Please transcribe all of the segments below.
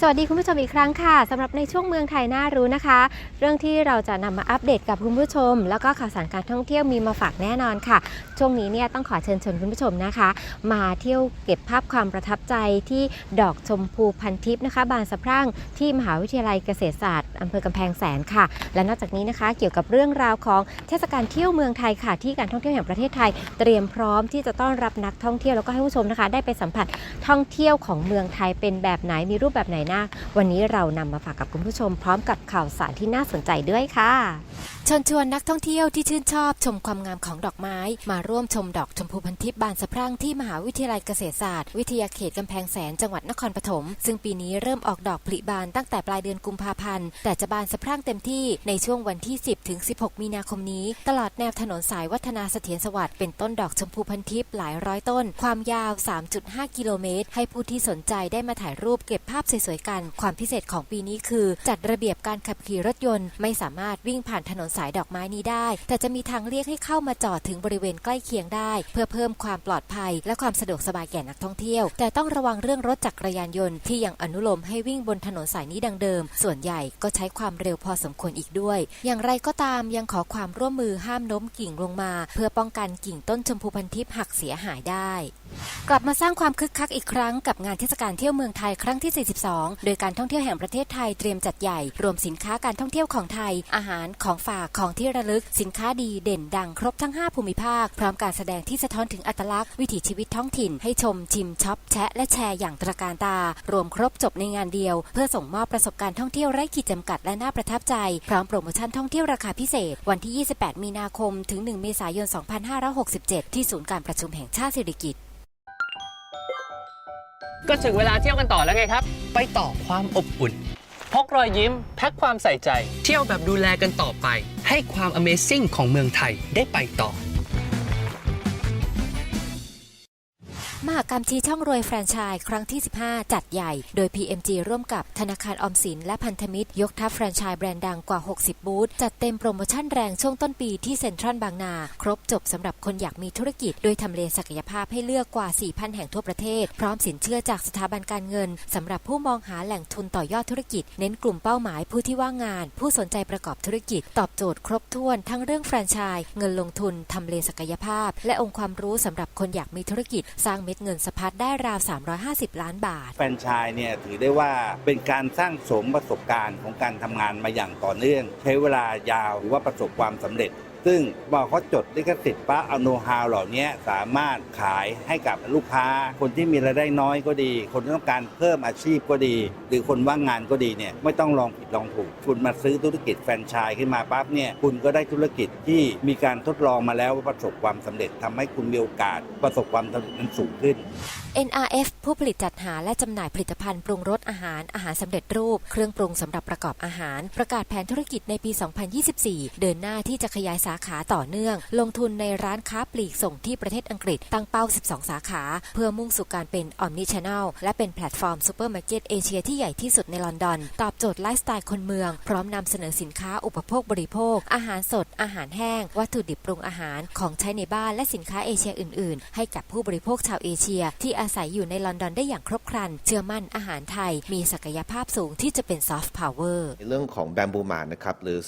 สวัสดีคุณผู้ชมอีกครั้งค่ะสำหรับในช่วงเมืองไทยน่ารู้นะคะ เรื่องที่เราจะนำมาอัปเดตกับคุณผู้ชม แล้วก็ข่าวสารการท่องเที่ยวมีมาฝากแน่นอนค่ะ ช่วงนี้เนี่ยต้องขอเชิญชวนคุณผู้ชมนะคะ มาเที่ยวเก็บภาพความประทับใจที่ดอกชมพูพันทิพย์นะคะ บานสะพรั่งที่มหาวิทยาลัยเกษตรศาสตร์อำเภอกำแพงแสนค่ะ และนอกจากนี้นะคะเกี่ยวกับเรื่องราวของเทศกาลเที่ยวเมืองไทยค่ะ ที่การท่องเที่ยวแห่งประเทศไทย เตรียมพร้อมที่จะต้อนรับนักท่องเที่ยวแล้วก็ให้ผู้ชมนะคะ ได้ไปสัมผัสท่องเที่ยวของเมืองไทยเป็นแบบไหนมีรูปแบบไหนนะวันนี้เรานำมาฝากกับคุณผู้ชมพร้อมกับข่าวสารที่น่าสนใจด้วยค่ะ เชิญชวนนักท่องเที่ยวที่ชื่นชอบชมความงามของดอกไม้ มาร่วมชมดอกชมพูพันทิพย์บานสะพรั่งที่มหาวิทยาลัยเกษตรศาสตร์ วิทยาเขตกำแพงแสนจังหวัดนครปฐมซึ่งปีนี้เริ่มออกดอกผลิบานตั้งแต่ปลายเดือนกุมภาพันธ์แต่จะบานสะพรั่งเต็มที่ในช่วงวันที่ 10 ถึง 16 มีนาคมนี้ ตลอดแนวถนนสายวัฒนาเสถียรสวัสดิ์เป็นต้นดอกชมพูพันทิพย์หลายร้อยต้น ความยาว 3.5 กิโลเมตร ให้ผู้ที่สนใจได้มาถ่ายรูปเก็บภาพสวยๆกัน ความพิเศษของปีนี้คือ จัดระเบียบการขับขี่รถยนต์ไม่สามารถวิ่งผ่านถนนสายดอกไม้นี้ได้ แต่จะมีทางเรียกให้เข้ามาจอดถึงบริเวณใกล้เคียงได้ เพื่อเพิ่มความปลอดภัย และความสะดวกสบายแก่นักท่องเที่ยว แต่ต้องระวังเรื่องรถจักรยานยนต์ที่ยังอนุโลมให้วิ่งบนถนนสายนี้ดังเดิม ส่วนใหญ่ก็ใช้ความเร็วพอสมควรอีกด้วย อย่างไรก็ตามยังขอความร่วมมือห้ามโน้มกิ่งลงมา เพื่อป้องกันกิ่งต้นชมพูพันทิพย์หักเสียหายได้ กลับมาสร้างความคึกคักอีกครั้งกับงานเทศกาลเที่ยวเมืองไทยครั้งที่ 42 โดยการท่องเที่ยวแห่งประเทศไทยเตรียมจัดใหญ่ รวมสินค้าการท่องเที่ยวของไทย อาหารของฝากของที่ระลึก สินค้าดีเด่นดังครบทั้ง 5 ภูมิภาค พร้อมการแสดงที่สะท้อนถึงอัตลักษณ์วิถีชีวิตท้องถิ่น ให้ชมชิมช็อปแชะและแชร์อย่างตระการตา รวมครบจบในงานเดียว เพื่อส่งมอบประสบการณ์ท่องเที่ยวไร้ขีดจำกัดและน่าประทับใจพร้อมโปรโมชั่นท่องเที่ยวราคาพิเศษ วันที่ 28 มีนาคม ถึง 1 เมษายน 2567 ที่ศูนย์การประชุมแห่งชาติสิริกิติ์ ก็ถึงเวลาเที่ยวกันต่อแล้วไงครับ ไปต่อความอบอุ่นพกรอยยิ้มแพ็คความใส่ใจ เที่ยวแบบดูแลกันต่อไป ให้ความ Amazing ของเมืองไทยได้ไปต่อ มหากรรมชี้ช่องรวยแฟรนไชส์ครั้งที่ 15 จัดใหญ่ โดย PMG ร่วมกับธนาคารออมสินและพันธมิตร ยกทัพแฟรนไชส์แบรนด์ดังกว่า 60 บูธ จัดเต็มโปรโมชั่นแรงช่วงต้นปีที่เซ็นทรัลบางนา ครบจบสำหรับคนอยากมีธุรกิจ โดยทำเลศักยภาพให้เลือกกว่า 4,000 แห่งทั่วประเทศ พร้อมสินเชื่อจากสถาบันการเงินสำหรับผู้มองหาแหล่งทุนต่อยอดธุรกิจ เน้นกลุ่มเป้าหมายผู้ที่ว่างงาน ผู้สนใจประกอบธุรกิจ ตอบโจทย์ครบถ้วนทั้งเรื่องแฟรนไชส์เงินลงทุนทำเลศักยภาพ และองค์ความรู้สำหรับคนอยากมีธุรกิจสร้างเม็ดเงินสะพัดได้ราว 350 ล้านบาท แฟรนไชส์เนี่ยถือได้ว่าเป็นการสร้างสมประสบการณ์ของการทำงานมาอย่างต่อเนื่อง ใช้เวลายาวหรือว่าประสบความสำเร็จ ซึ่งพอเขาจดลิขสิทธิ์ปั๊บเอาโน้ตฮาวเหล่านี้สามารถขายให้กับลูกค้า คนที่มีรายได้น้อยก็ดี คนที่ต้องการเพิ่มอาชีพก็ดี หรือคนว่างงานก็ดีเนี่ยไม่ต้องลองผิดลองถูก คุณมาซื้อธุรกิจแฟรนไชส์ขึ้นมาปั๊บเนี่ยคุณก็ได้ธุรกิจที่มีการทดลองมาแล้วว่าประสบความสำเร็จทำให้คุณมีโอกาสประสบความสำเร็จนั้นสูงขึ้น NRF ผู้ผลิตจัดหาและจำหน่ายผลิตภัณฑ์ปรุงรสอาหาร อาหารสำเร็จรูป เครื่องปรุงสำหรับประกอบอาหาร ประกาศแผนธุรกิจในปี 2024 เดินหน้าที่จะขยายสาขาต่อเนื่อง ลงทุนในร้านค้าปลีกส่งที่ประเทศอังกฤษตั้งเป้า 12 สาขา เพื่อมุ่งสู่การเป็น Omni Channel และเป็นแพลตฟอร์มซูเปอร์มาร์เก็ตเอเชียที่ใหญ่ที่สุดในลอนดอน ตอบโจทย์ไลฟ์สไตล์คนเมือง พร้อมนำเสนอสินค้าอุปโภคบริโภค อาหารสด อาหารแห้ง วัตถุดิบปรุงอาหาร ของใช้ในบ้านและสินค้าเอเชียอื่น ๆ ให้กับผู้บริโภคชาวเอเชีย ที่อาศัยอยู่ในลอนดอนได้อย่างครบครัน เชื่อมั่นอาหารไทย มีศักยภาพสูงที่จะเป็นซอฟต์พาวเวอร์ในเรื่องของแบมบูมาร์นะครับหรือ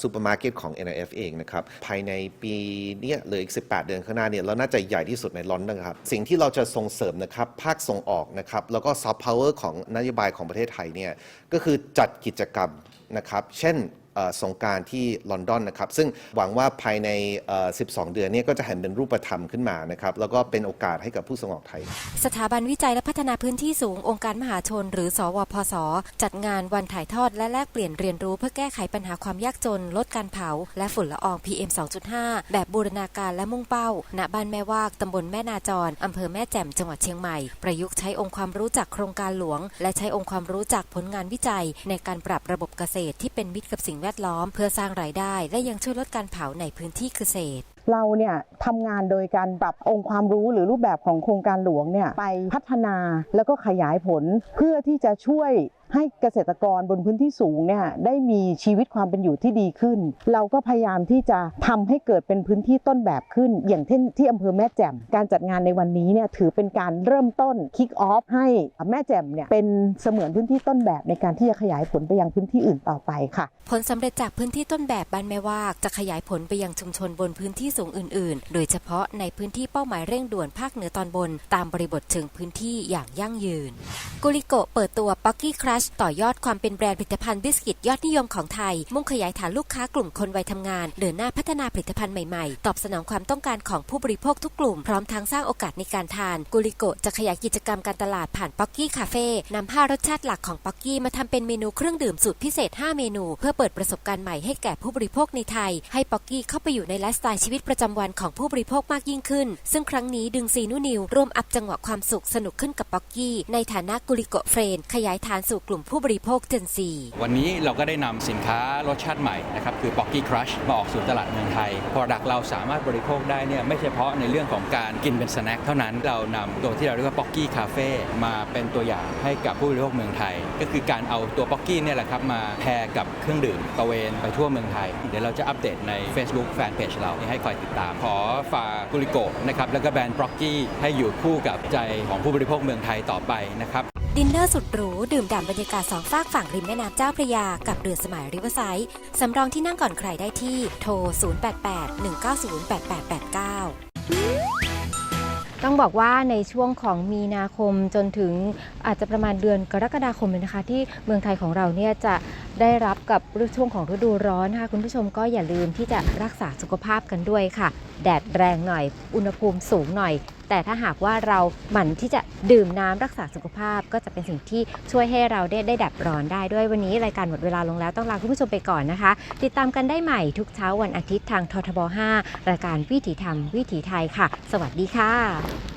ซูเปอร์มาร์เก็ตของ NIF เองนะครับภายในปีเนี้ยเหลืออีก 18 เดือนข้างหน้าเนี่ยเราน่าจะใหญ่ที่สุดในลอนดอนนะครับ สิ่งที่เราจะส่งเสริมนะครับภาคส่งออกนะครับแล้วก็ซอฟต์พาวเวอร์ของนโยบายของประเทศไทยเนี่ยก็คือจัดกิจกรรมนะครับ เช่น สงการที่ลอนดอนนะครับ ซึ่งหวังว่าภายใน 12 เดือนนี้ก็จะเห็นเป็นรูปธรรมขึ้นมานะครับ แล้วก็เป็นโอกาสให้กับผู้ส่งออกไทย สถาบันวิจัยและพัฒนาพื้นที่สูงองค์การมหาชน หรือ สวพศจัดงานวันถ่ายทอดและแลกเปลี่ยนเรียนรู้เพื่อแก้ไขปัญหาความยากจน ลดการเผา และฝุ่นละออง PM 2.5 แบบบูรณาการและมุ่งเป้า ณ บ้านแม่วาก ตำบลแม่นาจร อำเภอแม่แจ่ม จังหวัดเชียงใหม่ ประยุกต์ใช้องค์ความรู้จากโครงการหลวง และใช้องค์ความรู้จากผลงานวิจัย ในการปรับระบบเกษตรที่เป็นมิตรกับสิ่งแวดล้อมเพื่อสร้างรายได้ และยังช่วยลดการเผาในพื้นที่เกษตรเราเนี่ยทำงานโดยการปรับองค์ความรู้หรือรูปแบบของโครงการหลวงเนี่ยไปพัฒนาแล้วก็ขยายผลเพื่อที่จะช่วย ให้เกษตรกรบนพื้นที่สูงเนี่ยได้มีชีวิตความเป็นอยู่ที่ดีขึ้น เราก็พยายามที่จะทำให้เกิดเป็นพื้นที่ต้นแบบขึ้น อย่างเช่นที่อำเภอแม่แจ่มการจัดงานในวันนี้เนี่ยถือเป็นการเริ่มต้นคิกออฟให้แม่แจ่มเนี่ยเป็นเสมือนพื้นที่ต้นแบบในการที่จะขยายผลไปยังพื้นที่อื่นต่อไปค่ะ ผลสำเร็จจากพื้นที่ต้นแบบบ้านแม่วากจะขยายผลไปยังชุมชนบนพื้นที่สูงอื่น ๆ โดยเฉพาะในพื้นที่เป้าหมายเร่งด่วนภาคเหนือตอนบน ตามบริบทเชิงพื้นที่อย่างยั่งยืน กุลิโกะเปิดตัวป๊กกี้ครัชต่อยอดความเป็นแบรนด์ผลิตภัณฑ์บิสกิตยอดนิยมของไทย มุ่งขยายฐานลูกค้ากลุ่มคนวัยทำงาน เดินหน้าพัฒนาผลิตภัณฑ์ใหม่ๆ ตอบสนองความต้องการของผู้บริโภคทุกกลุ่ม พร้อมทั้งสร้างโอกาสในการทาน กุลิโกจะขยายกิจกรรมการตลาดผ่านป๊อกกี้คาเฟ่นำห้ารสชาติหลักของป๊อกกี้มาทำเป็นเมนูเครื่องดื่มสูตรพิเศษ 5 เมนู เพื่อเปิดประสบการณ์ใหม่ให้แก่ผู้บริโภคในไทย ให้ป๊อกกี้เข้าไปอยู่ในไลฟ์สไตล์ชีวิตประจำวันของผู้บริโภคมากยิ่งขึ้น ซึ่งครั้งนี้ดึงซีนูนิวร่วมอัพจังหวะความสุขสนุกขึ้นกับป๊อกกี้ในฐานะกุลิโกเฟรนขยายฐานสู่กลุ่มผู้บริโภคเจนซีวันนี้เราก็ได้นำสินค้ารสชาติใหม่นะครับคือ Pocky Crush มาออกสู่ตลาดเมืองไทย Product เราสามารถบริโภคได้เนี่ยไม่เฉพาะในเรื่องของการกินเป็นสแน็คเท่านั้นเรานำตัวที่เราเรียกว่า Pocky Cafe มาเป็นตัวอย่างให้กับผู้บริโภคเมืองไทย ก็คือการเอาตัว Pocky เนี่ยแหละครับมาแพรกับเครื่องดื่มตะเวนไปทั่วเมืองไทย เดี๋ยวเราจะอัปเดตใน Facebook Fanpage เราให้คอยติดตาม ขอฝากกุลิโกนะครับแล้วก็แบรนด์ Pocky ให้อยู่คู่กับใจของผู้บริโภคเมืองไทยต่อไปนะครับ ดินเนอร์สุดหรู ดื่มด่ำบรรยากาศสองฝากฝั่งริมแม่น้ำเจ้าพระยา กับเรือสมัยริเวอร์ไซด์สำรองที่นั่งก่อนใครได้ที่โทร 0881908889 ต้องบอกว่าในช่วงของมีนาคมจนถึงอาจจะประมาณเดือนกรกฎาคมเลยนะคะ ที่เมืองไทยของเราเนี่ยจะ ได้รับกับช่วงของฤดูร้อนนะคะคุณผู้ชมก็อย่าลืมที่จะรักษาสุขภาพกันด้วยค่ะ แดดแรงหน่อย อุณหภูมิสูงหน่อย แต่ถ้าหากว่าเราหมั่นที่จะดื่มน้ำรักษาสุขภาพ ก็จะเป็นสิ่งที่ช่วยให้เราได้ได้ดับร้อนได้ด้วยวันนี้รายการหมดเวลาลงแล้วต้องลาคุณผู้ชมไปก่อนนะคะ ติดตามกันได้ใหม่ทุกเช้าวันอาทิตย์ทางททบ 5 รายการวิถีธรรมวิถีไทยค่ะ สวัสดีค่ะ